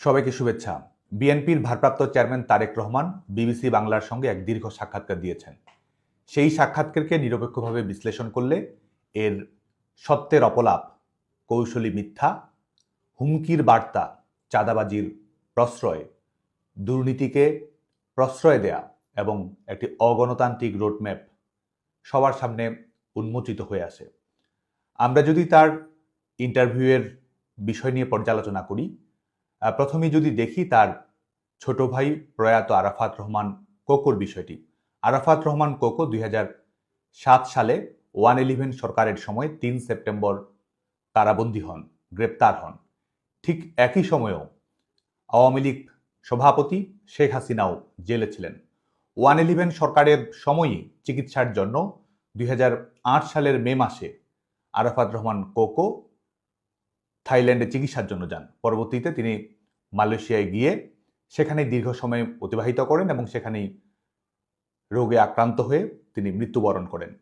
সবাইকে শুভেচ্ছা। বিএনপির ভারপ্রাপ্ত চেয়ারম্যান তারেক রহমান বিবিসি বাংলার সঙ্গে এক দীর্ঘ সাক্ষাৎকার দিয়েছেন। সেই সাক্ষাৎকারকে নিরপেক্ষভাবে বিশ্লেষণ করলে এর সত্যের অপলাপ, কৌশলী মিথ্যা, হুমকির বার্তা, চাঁদাবাজির প্রশ্রয়, দুর্নীতিকে প্রশ্রয় দেয়া এবং একটি অগণতান্ত্রিক রোডম্যাপ সবার সামনে উন্মোচিত হয়ে আসে। আমরা যদি তার ইন্টারভিউয়ের বিষয় নিয়ে পর্যালোচনা করি আহ, প্রথমেই যদি দেখি তার ছোট ভাই প্রয়াত আরাফাত রহমান কোকোর বিষয়টি। আরাফাত রহমান কোকো দুই সাত সালে ওয়ান ইলেভেন সরকারের সময় তিন সেপ্টেম্বর কারাবন্দী হন গ্রেপ্তার হন। ঠিক একই সময়েও আওয়ামী লীগ সভাপতি শেখ হাসিনাও জেলে ছিলেন। ওয়ান ইলেভেন সরকারের সময়ই চিকিৎসার জন্য দুই হাজার আট সালের মে মাসে আরাফাত রহমান কোকো থাইল্যান্ডে চিকিৎসার জন্য যান। পরবর্তীতে তিনি মালয়েশিয়ায় গিয়ে সেখানে দীর্ঘ সময় অতিবাহিত করেন এবং সেখানেই রোগে আক্রান্ত হয়ে তিনি মৃত্যুবরণ করেন।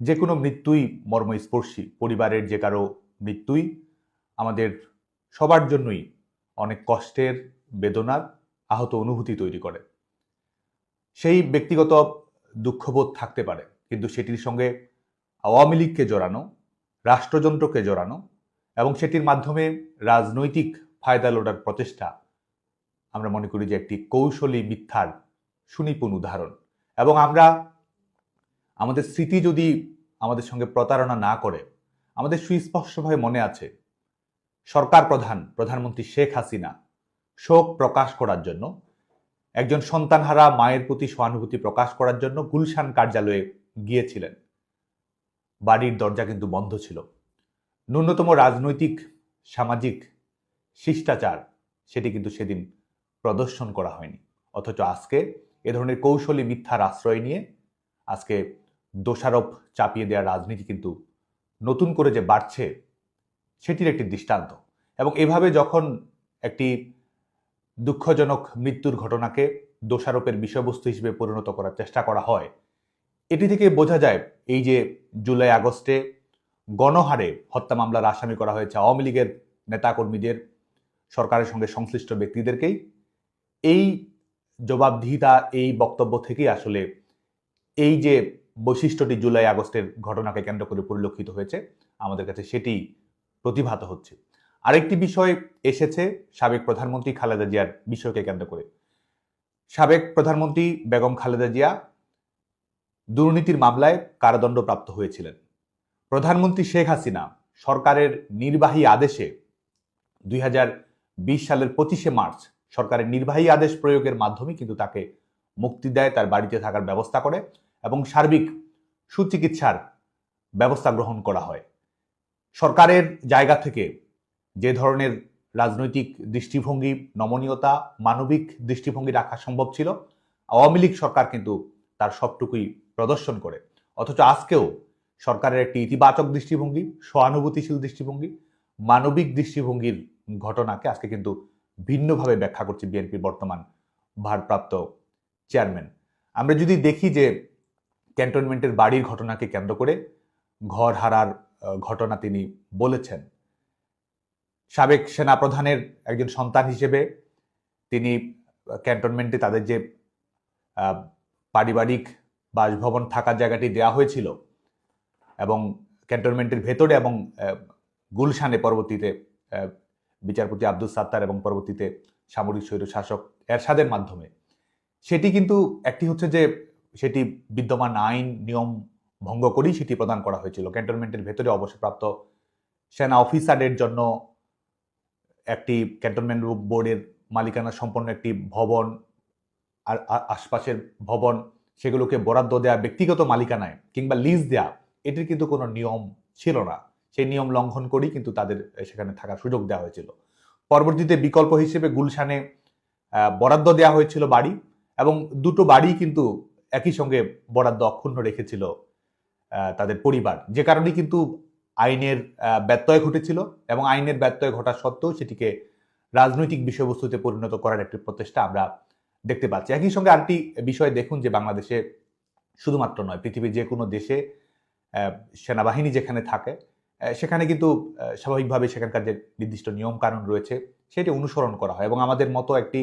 যে কোনো মৃত্যুই মর্মস্পর্শী, পরিবারের যে কারও মৃত্যুই আমাদের সবার জন্যই অনেক কষ্টের বেদনার আহত অনুভূতি তৈরি করে। সেই ব্যক্তিগত দুঃখবোধ থাকতে পারে, কিন্তু সেটির সঙ্গে আওয়ামী লীগকে জড়ানো, রাষ্ট্রযন্ত্রকে জড়ানো এবং সেটির মাধ্যমে রাজনৈতিক ফায়দা লোটার প্রচেষ্টা আমরা মনে করি যে একটি কৌশলী মিথ্যার সুনিপুণ উদাহরণ। এবং আমরা আমাদের স্মৃতি যদি আমাদের সঙ্গে প্রতারণা না করে, আমাদের সুস্পষ্টভাবে মনে আছে, সরকার প্রধান, প্রধানমন্ত্রী শেখ হাসিনা শোক প্রকাশ করার জন্য, একজন সন্তানহারা মায়ের প্রতি সহানুভূতি প্রকাশ করার জন্য গুলশান কার্যালয়ে গিয়েছিলেন। বাড়ির দরজা কিন্তু বন্ধ ছিল। ন্যূনতম রাজনৈতিক, সামাজিক শিষ্টাচার, সেটি কিন্তু সেদিন প্রদর্শন করা হয়নি। অথচ আজকে এ ধরনের কৌশলী মিথ্যার আশ্রয় নিয়ে আজকে দোষারোপ চাপিয়ে দেওয়ার রাজনীতি কিন্তু নতুন করে যে বাড়ছে, সেটির একটি দৃষ্টান্ত। এবং এভাবে যখন একটি দুঃখজনক মৃত্যুর ঘটনাকে দোষারোপের বিষয়বস্তু হিসেবে পরিণত করার চেষ্টা করা হয়, এটি থেকে বোঝা যায় এই যে জুলাই আগস্টে গণহারে হত্যা মামলার আসামি করা হয়েছে আওয়ামী লীগের নেতাকর্মীদের সরকারের সঙ্গে সংশ্লিষ্ট ব্যক্তিদেরকেই এই জবাবদিহিতা, এই বক্তব্য থেকেই আসলে এই যে বৈশিষ্ট্যটি জুলাই আগস্টের ঘটনাকে কেন্দ্র করে পরিলক্ষিত হয়েছে, আমাদের কাছে সেটি প্রতিভাত হচ্ছে। আরেকটি বিষয় এসেছে, সাবেক প্রধানমন্ত্রী খালেদা জিয়ার বিষয়কে কেন্দ্র করে। সাবেক প্রধানমন্ত্রী বেগম খালেদা জিয়া দুর্নীতির মামলায় কারাদণ্ডপ্রাপ্ত হয়েছিলেন। প্রধানমন্ত্রী শেখ হাসিনা সরকারের নির্বাহী আদেশে দুই হাজার সালের পঁচিশে মার্চ সরকারের নির্বাহী আদেশ প্রয়োগের মাধ্যমে কিন্তু তাকে মুক্তি দেয়, তার বাড়িতে থাকার ব্যবস্থা করে এবং সার্বিক সুচিকিৎসার ব্যবস্থা গ্রহণ করা হয়। সরকারের জায়গা থেকে যে ধরনের রাজনৈতিক দৃষ্টিভঙ্গি, নমনীয়তা, মানবিক দৃষ্টিভঙ্গি রাখা সম্ভব ছিল, আওয়ামী লীগ সরকার কিন্তু তার সবটুকুই প্রদর্শন করে। অথচ আজকেও সরকারের একটি ইতিবাচক দৃষ্টিভঙ্গি, সহানুভূতিশীল দৃষ্টিভঙ্গি, মানবিক দৃষ্টিভঙ্গির ঘটনাকে আজকে কিন্তু ভিন্নভাবে ব্যাখ্যা করছে বিএনপির বর্তমান ভারপ্রাপ্ত চেয়ারম্যান। আমরা যদি দেখি যে ক্যান্টনমেন্টের বাড়ির ঘটনাকে কেন্দ্র করে ঘর হারার ঘটনা তিনি বলেছেন। সাবেক সেনাপ্রধানের একজন সন্তান হিসেবে তিনি ক্যান্টনমেন্টে তাদের যে পারিবারিক বাসভবন থাকার জায়গাটি দেওয়া হয়েছিল এবং ক্যান্টনমেন্টের ভেতরে এবং গুলশানে পরবর্তীতে বিচারপতি আব্দুল সাত্তার এবং পরবর্তীতে সামরিক স্বৈর শাসক এরশাদের মাধ্যমে। সেটি কিন্তু একটি হচ্ছে যে, সেটি বিদ্যমান আইন, নিয়ম ভঙ্গ করেই সেটি প্রদান করা হয়েছিল। ক্যান্টনমেন্টের ভেতরে অবসরপ্রাপ্ত সেনা অফিসারের জন্য একটি ক্যান্টনমেন্ট বোর্ডের মালিকানা সম্পন্ন একটি ভবন আর আশপাশের ভবন, সেগুলোকে বরাদ্দ দেওয়া ব্যক্তিগত মালিকানায় কিংবা লিজ দেওয়া এটির কিন্তু কোনো নিয়ম ছিল না। সেই নিয়ম লঙ্ঘন করেই কিন্তু তাদের সেখানে থাকার সুযোগ দেওয়া হয়েছিল। পরবর্তীতে বিকল্প হিসেবে গুলশানে বরাদ্দ দেওয়া হয়েছিল বাড়ি এবং দুটো বাড়ি কিন্তু একই সঙ্গে বরাদ্দ অক্ষুণ্ণ রেখেছিল তাদের পরিবার। যে কারণে কিন্তু আইনের ব্যত্যয় ঘটেছিল এবং আইনের ব্যত্যয় ঘটা সত্ত্বেও সেটিকে রাজনৈতিক বিষয়বস্তুতে পরিণত করার একটি প্রচেষ্টা আমরা দেখতে পাচ্ছি। একই সঙ্গে আরেকটি বিষয় দেখুন যে বাংলাদেশে শুধুমাত্র নয়, পৃথিবীর যে কোনো দেশে সেনাবাহিনী যেখানে থাকে সেখানে কিন্তু স্বাভাবিকভাবে সেখানকার যে নির্দিষ্ট নিয়ম কানুন রয়েছে, সেটি অনুসরণ করা হয় এবং আমাদের মতো একটি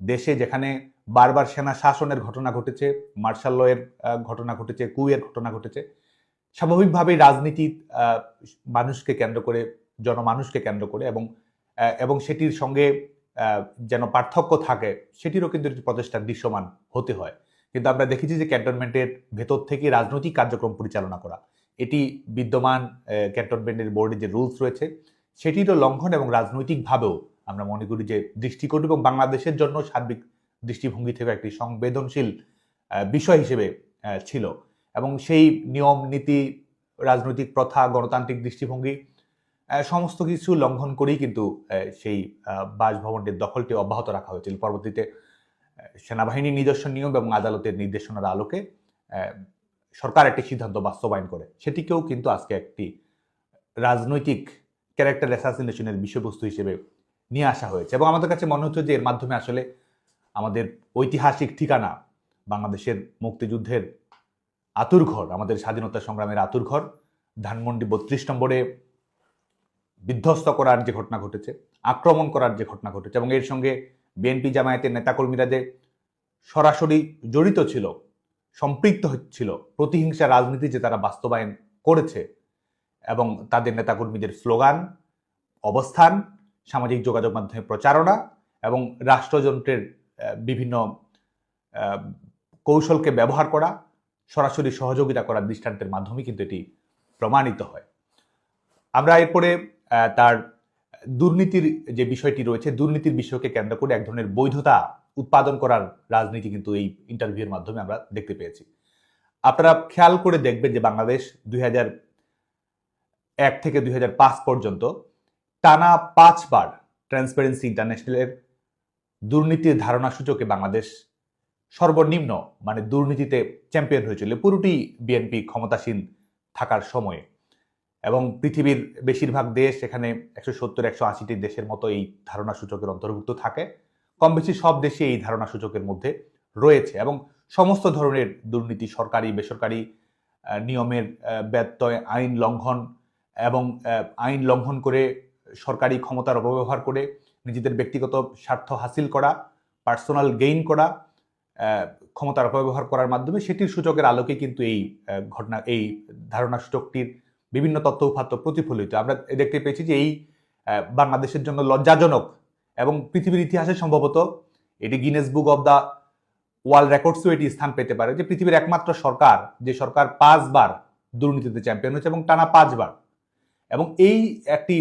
দেশে যেখানে বারবার সেনা শাসনের ঘটনা ঘটেছে, মার্শাল লয়ের ঘটনা ঘটেছে, কুয়ের ঘটনা ঘটেছে, স্বাভাবিকভাবেই রাজনীতি মানুষকে কেন্দ্র করে, জনমানুষকে কেন্দ্র করে এবং এবং সেটির সঙ্গে যেন পার্থক্য থাকে, সেটিরও কিন্তু একটি প্রচেষ্টা দৃশ্যমান হতে হয়। কিন্তু আমরা দেখেছি যে ক্যান্টনমেন্টের ভেতর থেকে রাজনৈতিক কার্যক্রম পরিচালনা করা এটি বিদ্যমান ক্যান্টনমেন্টের বোর্ডের যে রুলস রয়েছে, সেটিরও লঙ্ঘন এবং রাজনৈতিকভাবেও আমরা মনে করি যে দৃষ্টিকোণ এবং বাংলাদেশের জন্য সার্বিক দৃষ্টিভঙ্গি থেকে একটি সংবেদনশীল বিষয় হিসেবে ছিল। এবং সেই নিয়ম, নীতি, রাজনৈতিক প্রথা, গণতান্ত্রিক দৃষ্টিভঙ্গি সমস্ত কিছু লঙ্ঘন করেই কিন্তু সেই বাসভবনটির দখলটি অব্যাহত রাখা হয়েছিল। পরবর্তীতে সেনাবাহিনীর নিজস্ব নিয়ম এবং আদালতের নির্দেশনার আলোকে সরকার একটি সিদ্ধান্ত বাস্তবায়ন করে। সেটিকেও কিন্তু আজকে একটি রাজনৈতিক ক্যারেক্টার অ্যাসাসিনেশনের বিষয়বস্তু হিসেবে নিয়ে আসা হয়েছে। এবং আমাদের কাছে মনে হচ্ছে যে এর মাধ্যমে আসলে আমাদের ঐতিহাসিক ঠিকানা বাংলাদেশের মুক্তিযুদ্ধের আতুরঘর, আমাদের স্বাধীনতা সংগ্রামের আতুরঘর, ধানমন্ডি বত্রিশ নম্বরে বিধ্বস্ত করার যে ঘটনা ঘটেছে, আক্রমণ করার যে ঘটনা ঘটেছে, এবং এর সঙ্গে বিএনপি জামায়াতের নেতাকর্মীরা যে সরাসরি জড়িত ছিল সম্পৃক্ত ছিল প্রতিহিংসা রাজনীতি যে তারা বাস্তবায়ন করেছে এবং তাদের নেতাকর্মীদের স্লোগান, অবস্থান, সামাজিক যোগাযোগ মাধ্যমে প্রচারণা এবং রাষ্ট্রযন্ত্রের বিভিন্ন কৌশলকে ব্যবহার করা, সরাসরি সহযোগিতা করার দৃষ্টান্তের মাধ্যমে কিন্তু এটি প্রমাণিত হয়। আমরা এরপরে তার দুর্নীতির যে বিষয়টি রয়েছে, দুর্নীতির বিষয়কে কেন্দ্র করে এক ধরনের বৈধতা উৎপাদন করার রাজনীতি কিন্তু এই ইন্টারভিউয়ের মাধ্যমে আমরা দেখতে পেয়েছি। আপনারা খেয়াল করে দেখবেন যে বাংলাদেশ দুই এক থেকে দুই হাজার পাঁচ পর্যন্ত টানা পাঁচবার ট্রান্সপারেন্সি ইন্টারন্যাশনালের দুর্নীতির ধারণা সূচকে বাংলাদেশ সর্বনিম্ন মানে দুর্নীতিতে চ্যাম্পিয়ন হয়েছিল। পুরোটি বিএনপি ক্ষমতাসীন থাকার সময়ে। এবং পৃথিবীর বেশিরভাগ দেশ এখানে একশো সত্তর, একশো আশিটি দেশের মতো এই ধারণা সূচকের অন্তর্ভুক্ত থাকে। কম বেশি সব দেশে এই ধারণা সূচকের মধ্যে রয়েছে এবং সমস্ত ধরনের দুর্নীতি, সরকারি, বেসরকারি নিয়মের ব্যত্যয়, আইন লঙ্ঘন এবং আইন লঙ্ঘন করে সরকারি ক্ষমতার অপব্যবহার করে নিজেদের ব্যক্তিগত স্বার্থ হাসিল করা, পার্সোনাল গেইন করা ক্ষমতার অপব্যবহার করার মাধ্যমে সেটির সূচকের আলোকে কিন্তু এই ঘটনা, এই ধারণা সূচকটির বিভিন্ন তথ্য উপাত্ত প্রতিফলিত। আমরা দেখতে পেয়েছি যে এই বাংলাদেশের জন্য লজ্জাজনক এবং পৃথিবীর ইতিহাসে সম্ভবত এটি Guinness book of the world রেকর্ডসও এটি স্থান পেতে পারে, যে পৃথিবীর একমাত্র সরকার, যে সরকার পাঁচবার দুর্নীতিতে চ্যাম্পিয়ন হয়েছে এবং টানা পাঁচবার। এবং এই একটি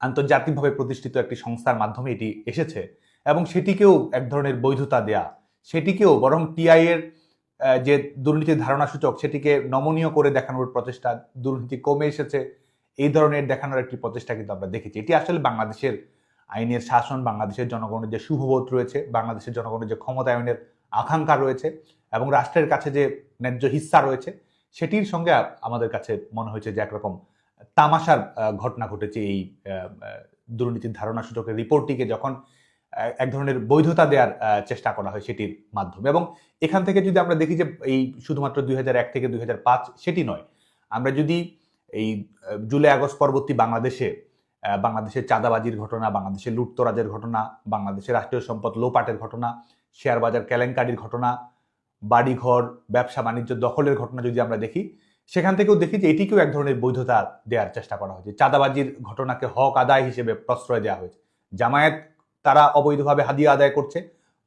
আন্তর্জাতিকভাবে প্রতিষ্ঠিত একটি সংস্থার মাধ্যমে এটি এসেছে এবং সেটিকেও এক ধরনের বৈধতা দেয়া, সেটিকেও বরং টিআই এর যে দুর্নীতির ধারণা সূচক সেটিকে নমনীয় করে দেখানোর প্রচেষ্টা, দুর্নীতি কমে এসেছে, এই ধরনের দেখানোর একটি প্রচেষ্টা কিন্তু আমরা দেখেছি। এটি আসলে বাংলাদেশের আইনের শাসন, বাংলাদেশের জনগণের যে শুভবোধ রয়েছে, বাংলাদেশের জনগণের যে ক্ষমতায়নের আকাঙ্ক্ষা রয়েছে এবং রাষ্ট্রের কাছে যে ন্যায্য হিস্সা রয়েছে, সেটির সঙ্গে আমাদের কাছে মনে হয়েছে যে একরকম তামাশার ঘটনা ঘটেছে এই দুর্নীতির ধারণা সূচকের রিপোর্টটিকে যখন এক ধরনের বৈধতা দেওয়ার চেষ্টা করা হয় সেটির মাধ্যমে। এবং এখান থেকে যদি আমরা দেখি যে এই শুধুমাত্র দুই থেকে দুই হাজার পাঁচ, সেটি নয়। আমরা যদি এই জুলাই আগস্ট পরবর্তী বাংলাদেশে বাংলাদেশের চাঁদাবাজির ঘটনা, বাংলাদেশের লুটতরাজের ঘটনা, বাংলাদেশের রাষ্ট্রীয় সম্পদ লোপাটের ঘটনা, শেয়ার বাজার কেলেঙ্কারির ঘটনা, বাড়িঘর, ব্যবসা বাণিজ্য দখলের ঘটনা যদি আমরা দেখি, সেখান থেকেও দেখি যে এটিকেও এক ধরনের বৈধতা দেওয়ার চেষ্টা করা হয়েছে। চাঁদাবাজির ঘটনাকে হক আদায় হিসেবে প্রশ্রয় দেওয়া হয়েছে। জামায়াত তারা অবৈধভাবে হাদিয়া আদায় করছে।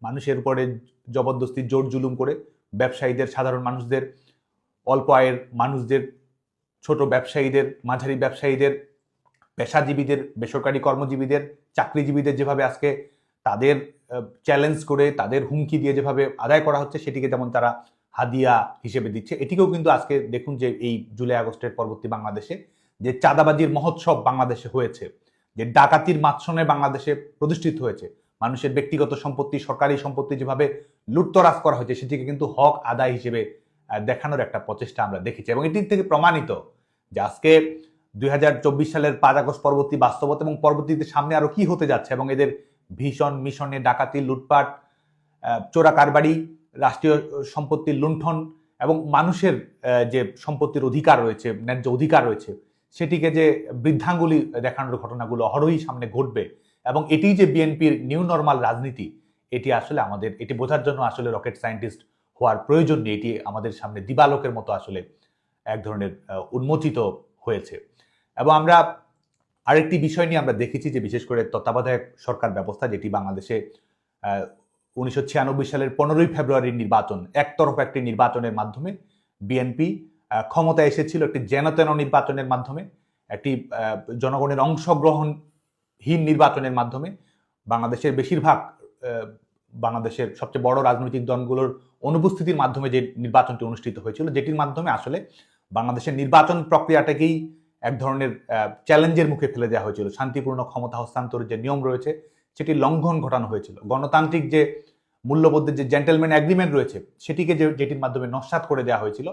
মানুষের উপরে জবরদস্তি, জোর জুলুম করে ব্যবসায়ীদের, সাধারণ মানুষদের, অল্প আয়ের মানুষদের, ছোট ব্যবসায়ীদের, মাঝারি ব্যবসায়ীদের পেশাজীবীদের, বেসরকারি কর্মজীবীদের, চাকরিজীবীদের যেভাবে আজকে তাদের চ্যালেঞ্জ করে, তাদের হুমকি দিয়ে যেভাবে আদায় করা হচ্ছে, সেটিকে যেমন তারা হাদিয়া হিসেবে দিচ্ছে, এটিকেও কিন্তু আজকে দেখুন যে এই জুলাই আগস্টের পরবর্তী বাংলাদেশে যে চাঁদাবাজির মহোৎসব বাংলাদেশে হয়েছে, যে ডাকাতির মাৎসনে বাংলাদেশে প্রতিষ্ঠিত হয়েছে, মানুষের ব্যক্তিগত সম্পত্তি, সরকারি সম্পত্তি যেভাবে লুটতরাজ করা হয়েছে, সেটিকে কিন্তু হক আদায় হিসেবে দেখানোর একটা প্রচেষ্টা আমরা দেখেছি এবং এটির থেকে প্রমাণিত যে আজকে দুই হাজার চব্বিশ সালের পাঁচ আগস্ট পরবর্তী বাস্তবতা এবং পরবর্তীতে সামনে আরও কি হতে যাচ্ছে এবং এদের ভীষণ মিশনে ডাকাতি, লুটপাট চোরা কারবারি, রাষ্ট্রীয় সম্পত্তির লুণ্ঠন এবং মানুষের যে সম্পত্তির অধিকার রয়েছে, ন্যায্য অধিকার রয়েছে, সেটিকে যে বৃদ্ধাঙ্গুলি দেখানোর ঘটনাগুলো অহরহই সামনে ঘটবে এবং এটি যে বিএনপির নিউ নর্মাল রাজনীতি, এটি আসলে আমাদের, এটি বোঝার জন্য আসলে রকেট সায়েন্টিস্ট হওয়ার প্রয়োজন নেই, এটি আমাদের সামনে দিবালোকের মতো আসলে এক ধরনের উন্মোচিত হয়েছে। এবং আমরা আরেকটি বিষয় নিয়ে আমরা দেখেছি যে বিশেষ করে তত্ত্বাবধায়ক সরকার ব্যবস্থা, যেটি বাংলাদেশে উনিশশো ছিয়ানব্বই সালের পনেরোই ফেব্রুয়ারির নির্বাচন, একতরফা একটি নির্বাচনের মাধ্যমে বিএনপি ক্ষমতায় এসেছিল একটি যেনতেন নির্বাচনের মাধ্যমে, একটি জনগণের অংশগ্রহণহীন নির্বাচনের মাধ্যমে বাংলাদেশের বেশিরভাগ বাংলাদেশের সবচেয়ে বড় রাজনৈতিক দলগুলোর অনুপস্থিতির মাধ্যমে যে নির্বাচনটি অনুষ্ঠিত হয়েছিল, যেটির মাধ্যমে আসলে বাংলাদেশের নির্বাচন প্রক্রিয়াটাকেই এক ধরনের চ্যালেঞ্জের মুখে ফেলে দেওয়া হয়েছিল। শান্তিপূর্ণ ক্ষমতা হস্তান্তরের যে নিয়ম রয়েছে, সেটি লঙ্ঘন ঘটানো হয়েছিল। গণতান্ত্রিক যে মূল্যবোধের যে জেন্টেলম্যান অ্যাগ্রিমেন্ট রয়েছে, সেটিকে যে, যেটির মাধ্যমে নস্বাত করে দেওয়া হয়েছিল